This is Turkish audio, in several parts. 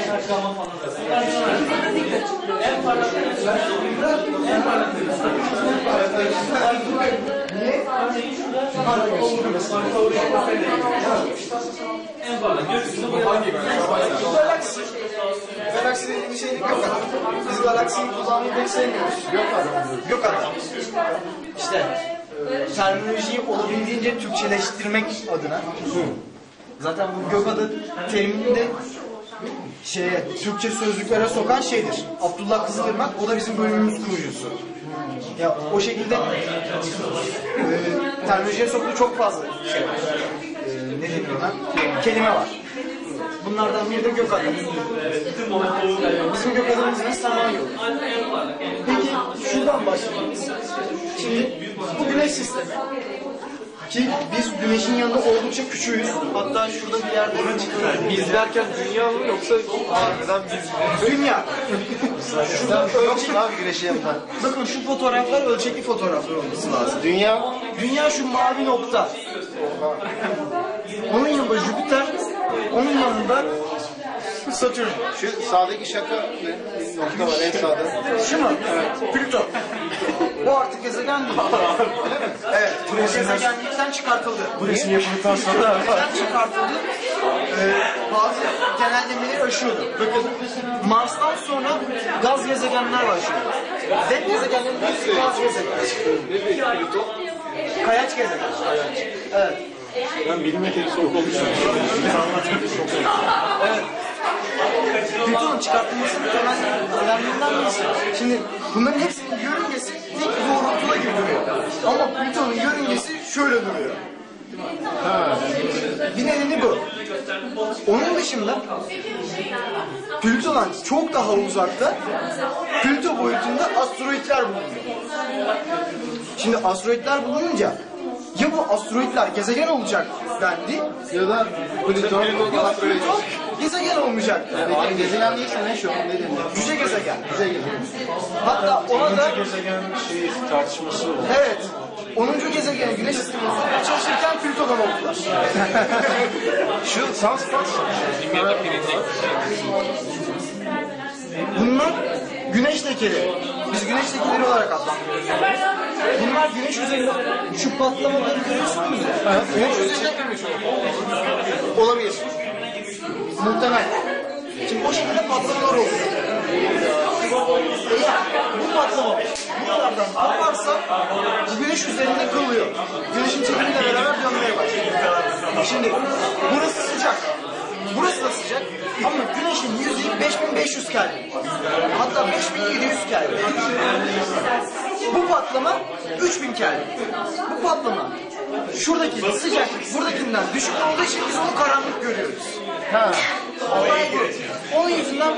şaşkama falan. En parlak en parlak en parlak gökyüzünde bu Galaksi. Galaksinin bir şeylik yok adam. Biz galaksiyi kullanmayı pek sevmiyoruz. Yok adam. Yok adam. İşte e, terminolojiyi olabildiğince Türkçeleştirmek adına. Zaten bu gökadı terimini de şeye, Türkçe sözlüklere sokan şeydir. Abdullah Kızılırmak, o da bizim bölümümüz kurucusu. Ya o şekilde e, terminolojiye soktuğu çok fazla şey var. E, ne deniyor lan? Kelime var. Bunlardan biri de gök adı. Bizim gök adımız ne? Samanyolu. Peki şuradan başlayalım. Şimdi bu güneş sistemi. Ki biz güneşin yanında oldukça küçüğüz. Hatta şurada bir yerde Biz derken dünya mı yoksa harbiden biz Dünya. Şurada ölçek... abi güneşin yanında. Bakın şu fotoğraflar ölçekli fotoğraflar olması lazım. Dünya Dünya şu mavi nokta. Onun yanında Jüpiter, onun yanında Satürn. şu sağdaki şaka ne? Bir nokta var en sağda. Şu mu? Evet. Plüton. Bu artık gezegen değil. evet. Bu gezegenlikten çıkartıldı. Bu resim yapıldıktan sonra Neden çıkartıldı? Ee, bazı genellemeleri aşıyordu. Bakın Mars'tan sonra gaz gezegenler başlıyor. Dem gezegenlerin hepsi gaz gezegen. Kayaç gezegen. Evet. Ben bilime tek soğuk olmuşum. Plüton'un çıkartılmasının temel önemlerinden birisi. Şimdi bunların hepsinin yörüngesi duruyor. Ama Plüton'un yörüngesi şöyle duruyor. Bir nedeni bu. Onun dışında Plüton'dan çok daha uzakta Plüto boyutunda asteroidler bulunuyor. Şimdi asteroidler bulununca ya bu asteroidler gezegen olacak dendi Ya da Plüton Plüton gezegen olmayacak. Abi gezegen değilse ne şu an ne deniyor? Cüce gezegen. Bize gezegen. Hatta ona da Gezegen şey tartışması oldu. evet 10. gezegen Güneş sisteminde çalışırken Plüton'dan oldular. Şu Sunspot Bunlar güneş lekeleri. Biz güneş lekeleri olarak adlandırıyoruz. Bunlar güneş üzerinde şu patlamaları görüyorsunuz ya. Güneş üzerinde olabilir. Muhtemel. Şimdi o şekilde patlamalar oluyor. Eğer bu patlama buralardan koparsa bu güneş üzerinde kalıyor. Güneşin çekimiyle beraber dönmeye başlıyor. Şimdi burası sıcak. Burası da sıcak ama güneşin yüzeyi 5500 Kelvin. Hatta 5700 Kelvin. Bu patlama 3000 Kelvin. Bu patlama şuradaki sıcaklık buradakinden düşük olduğu için biz onu karanlık görüyoruz. Ha. Olay bu. Onun yüzünden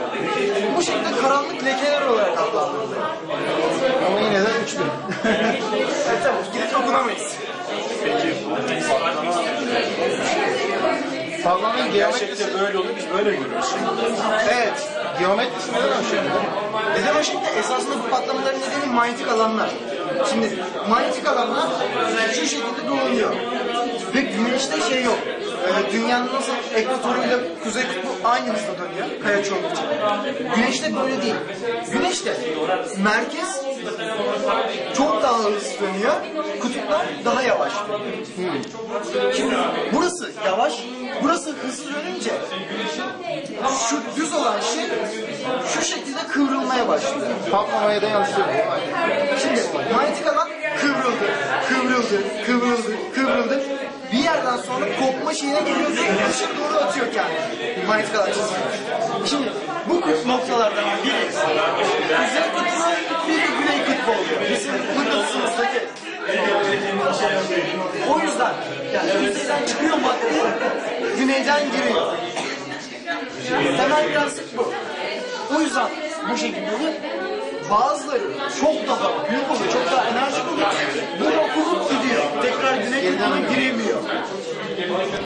bu şekilde karanlık lekeler olarak adlandırılıyor. Ama yine de 3000. evet tabii gidip dokunamayız. Parlamanın geometrisi böyle oluyor biz böyle görüyoruz. Evet. Geometrisi neden aşıyor? Neden o şekilde? Esasında bu patlamaların nedeni manyetik alanlar. Şimdi manyetik alanlar şu şekilde dolanıyor. Ve güneşte şey yok. Ee, dünyanın nasıl ekvatoruyla kuzey kutbu aynı hızda dönüyor. Kayaç olduğu için. Güneşte böyle değil. Güneşte merkez çok daha hızlı dönüyor. Kutuplar daha yavaş. Şimdi burası yavaş, burası hızlı dönünce şu düz olan şey şu şekilde kıvrılmaya başlıyor. Patlamaya da yansıyor. Şimdi kıvrıldı, kıvrıldı. Bir yerden sonra kopma şeyine geliyor ve dışarı doğru atıyor kendini. Manyetik çizgiyi. Şimdi bu kut noktalardan biri kuzey kutbu, bir de güney kutbu oluyor. Bizim mıknatısımızdaki. O yüzden yani kuzeyden çıkıyor madde, güneyden giriyor. Temel prensip bu. O yüzden bu şekilde oluyor. Bazıları çok daha büyük oluyor, çok daha enerjik oluyor. Bu da kurup gidiyor. Tekrar kutbuna giremiyor.